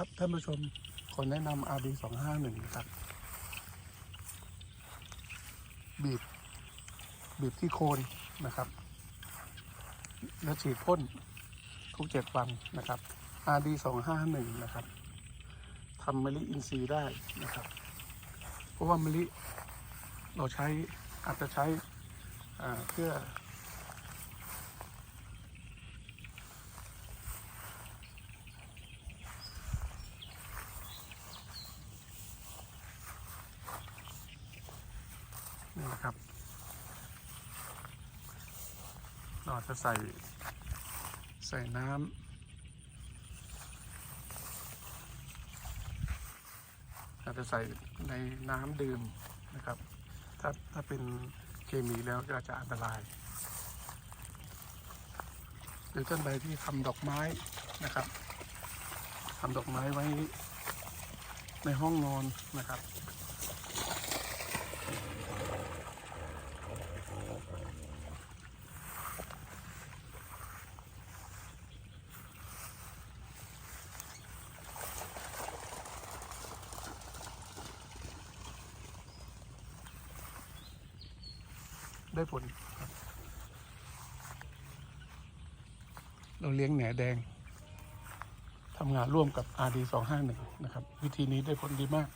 ครับท่านผู้ชมขอแนะนำ RD 2 5 1นะครับ บีบ บีบที่โคนนะครับ แล้วฉีดพ่นทุกเจ็ดวันนะครับ RD 2 5 1นะครับทำมะลิอินทรีย์ได้นะครับ เพราะว่ามะลิเราใช้อาจจะใช้เพื่อ นี่นะครับ เราจะใส่ใส่น้ำอาจะใส่ในน้ำดื่มนะครับ ถ้าถ้าเป็นเคมีแล้วก็จะอันตราย หรือท่านใดที่ทำดอกไม้นะครับทำดอกไม้ไว้ในห้องนอนนะครับ ได้ผล เราเลี้ยงแหนแดงทำงานร่วมกับ RD 251 นะครับ วิธีนี้ได้ผลดีมาก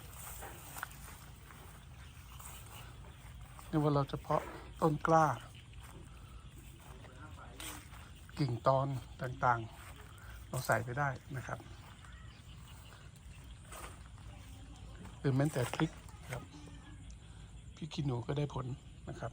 นี่ว่าเราจะเพาะต้นกล้า กิ่งตอนต่างๆ เราใส่ไปได้นะครับ หรือแม้แต่พริกครับพริกขี้หนูก็ได้ผลนะครับ